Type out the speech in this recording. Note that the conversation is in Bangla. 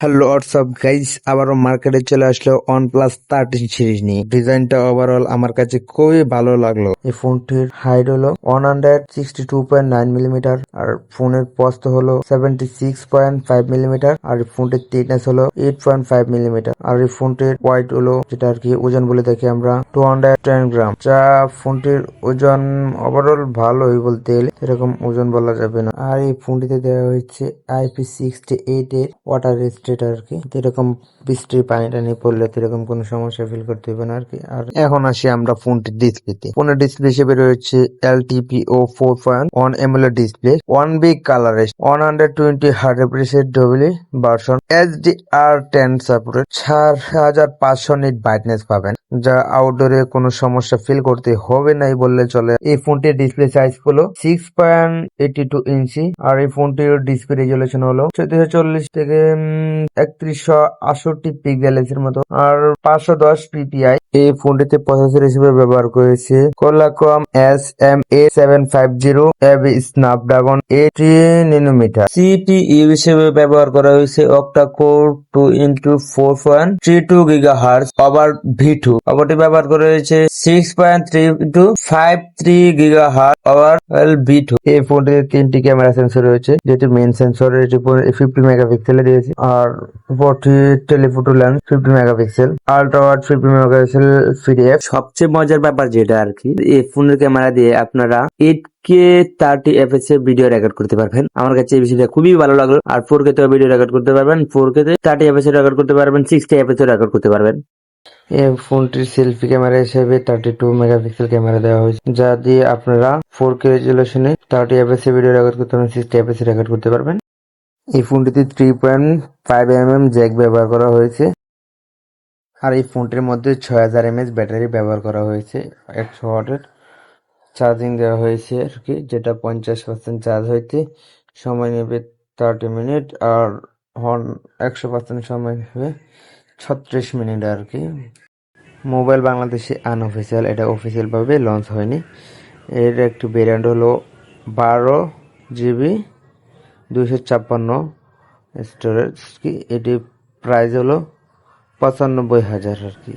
হ্যালো হোয়াটসঅ্যাপ গাইস আবারও মার্কেটে চলে আসলো ওয়ান প্লাস থার্টিন সিরিজ নিয়ে। ডিজাইনটা ওভারঅল আমার কাছে খুবই ভালো লাগল। এই ফোনটির হাইট হলো one hundred sixty two point nine millimetre আর ফোনের প্রস্থ হলো seventy six point five millimetre আর ফোনটির থিকনেস হলো এইট পয়েন্ট ফাইভ মিলিমিটার আর এই ফোনটির ওয়াইট হলো, যেটা আর কি ওজন বলে দেখি আমরা টু হান্ড্রেড টেন গ্রাম যা ফোনটির ওজন ওভারঅল ভালোই বলতে গেলে এরকম ওজন বলা যাবে না। আর এই ফোনটিতে দেওয়া হয়েছে আইপি সিক্সটি এইট এর ওয়াটার রেজিস্ট্রেট আর কি। এরকম বৃষ্টির পানি টানি পড়লে তো এরকম কোনো সমস্যা ফিল করতে হবে না আর কি। আর এখন আসি আমরা ফোনটির ডিসপ্লেতে ফোনের ডিসপ্লে হিসেবে রয়েছে LTPO four point one AMOLED display one B কালারের one hundred twenty hertz refresh rate doubly vision HDR ten supported চার হাজার পাঁচশো নিট ব্রাইটনেস পাবেন। যা আউটডোরে কোনো সমস্যা ফিল করতে হবে নাই বললে চলে। এই ফোনটির ডিসপ্লে সাইজ হলো six point eighty two inch আর এই ফোনটির ডিসপ্লে রেজুলেশন হলো চোদ্দশো চল্লিশ থেকে একত্রিশশো আটষট্টি পিক্সেলের মতো, আর পাঁচশো দশ পিপিআই এই ফোনটিতে প্রসেসর হিসেবে ব্যবহার করেছে Qualcomm S M A seven five zero AB Snapdragon a three nanometre CPU হিসেবে ব্যবহার করা হয়েছে octa core two into four point three two giga hertz over V two অপরটি ব্যবহার করা রয়েছে six point three into five three giga hertz over V two এই ফোনটিতে তিনটি ক্যামেরা সেন্সর রয়েছে, যেটি মেন সেন্সর এটি ফিফটি মেগাপিক্সেলে দিয়েছে। আর উপরটি telephoto lens fifty megapixel ultra wide fifty mega megapixel PDF সবচেয়ে মজার ব্যাপার যেটা আর কি, এই ফোনের ক্যামেরা দিয়ে আপনারা এইট কে থার্টি এফএস এ ভিডিও রেকর্ড করতে পারবেন। আমার কাছে এই বিষয়টা খুবই ভালো লাগল। আর ফোর কে তেও ভিডিও রেকর্ড করতে পারবেন। ফোর কে তে থার্টি এফএস এ রেকর্ড করতে পারবেন সিক্সটি এফএস এ রেকর্ড করতে পারবেন। এই ফোনটির সেলফি ক্যামেরা হিসেবে থার্টি টু মেগাপিক্সেল ক্যামেরা দেওয়া হয়েছে। যা দিয়ে আপনারা ফোর কে রেজুলেশনে থার্টি এফএস এ ভিডিও রেকর্ড করতে পারবেন সিক্সটি এফএস এ রেকর্ড করতে পারবেন। এই ফোনটিতে three point five M M jack ব্যবহার করা হয়েছে। আর এই ফোনটির মধ্যে ছয় হাজার এমএচ ব্যাটারি ব্যবহার করা হয়েছে। একশো ওয়াটের চার্জিং দেওয়া হয়েছে আর কি, যেটা পঞ্চাশ পার্সেন্ট চার্জ হইতে সময় নেবে থার্টি মিনিট আর হন একশো পার্সেন্ট সময় নেবে ছত্রিশ মিনিট আর কি। মোবাইল বাংলাদেশে আনঅফিসিয়াল এটা অফিসিয়ালভাবে লঞ্চ হয়নি। এর একটি ভেরিয়েন্ট হলো বারো জিবি দুইশো ছাপ্পান্ন স্টোরেজ কি? এটি প্রাইস হলো পঁচানব্বই হাজার আর কি।